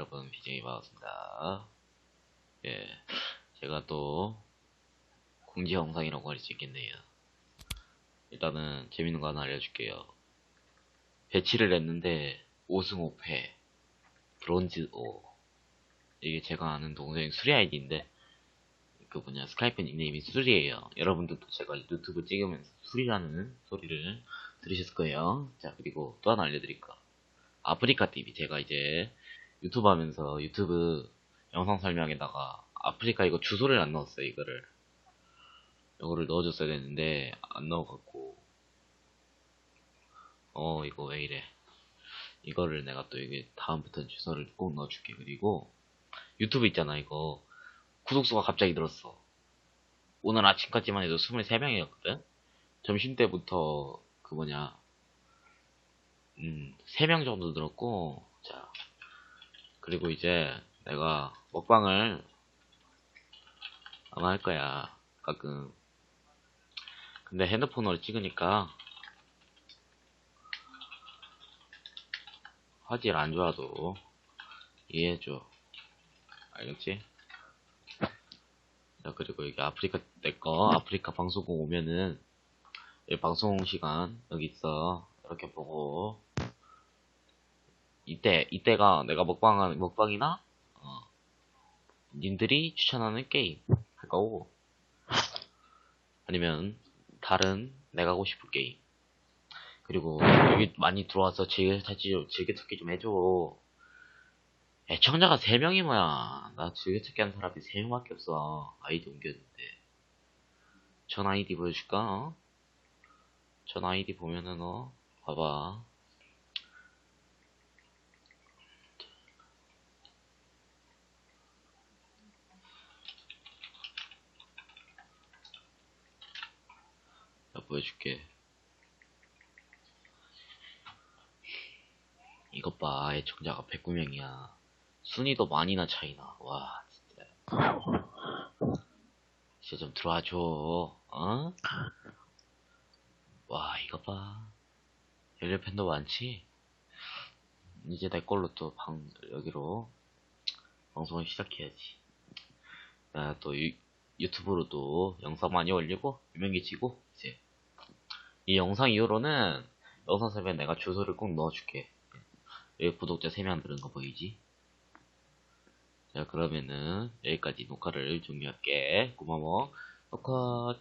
여러분 BJ 반갑습니다. 예 제가 또 공지 영상이라고 할 수 있겠네요. 일단은 재밌는 거 하나 알려줄게요. 배치를 했는데 5승 5패 브론즈 5 이게 제가 아는 동생 수리 아이디인데 그 뭐냐 스카이프 닉네임이 수리예요. 여러분들도 제가 유튜브 찍으면서 수리라는 소리를 들으셨을 거예요. 자 그리고 또 하나 알려드릴까 아프리카 TV 제가 이제 유튜브 하면서 유튜브 영상 설명에다가 아프리카 이거 주소를 안 넣었어요 이거를. 이거를 넣어줬어야 되는데 안 넣어갖고. 어 이거 왜 이래. 이거를 내가 또 이게 다음부터는 주소를 꼭 넣어줄게. 그리고 유튜브 있잖아 이거. 구독수가 갑자기 늘었어. 오늘 아침까지만 해도 23명이었거든? 점심 때부터 그 뭐냐 음 3명 정도 늘었고 자 그리고 이제 내가 먹방을 아마 할 거야 가끔. 근데 핸드폰으로 찍으니까 화질 안 좋아도 이해해줘. 알겠지? 자 그리고 여기 아프리카 내거 아프리카 방송국 오면은 여기 방송 시간 여기 있어. 이렇게 보고 이때 이때가 내가 먹방하는 먹방이나 어, 님들이 추천하는 게임 할 거고 아니면 다른 내가 하고 싶은 게임. 그리고 여기 많이 들어와서 즐겨 찾기 즐겨 찾기 좀 해줘. 애청자가 3명이 뭐야. 나 즐겨 찾기 하는 사람이 3명밖에 없어. 아이디 옮겼는데. 전 아이디 보여줄까? 어? 전 아이디 보면은 어 봐봐 나 보여줄게. 이것 봐, 애청자가 109명이야. 순위도 많이나 차이나. 와, 진짜. 진짜 좀 들어와줘, 어? 와, 이것 봐. 열렬 팬도 많지? 이제 내 걸로 또 방, 여기로 방송을 시작해야지. 나 또 유, 유튜브로도 영상 많이 올리고, 유명해지고, 이제. 이 영상 이후로는 영상 설명에 내가 주소를 꼭 넣어줄게. 여기 구독자 3명 들은 거 보이지? 자, 그러면은 여기까지 녹화를 종료할게. 고마워. 녹화.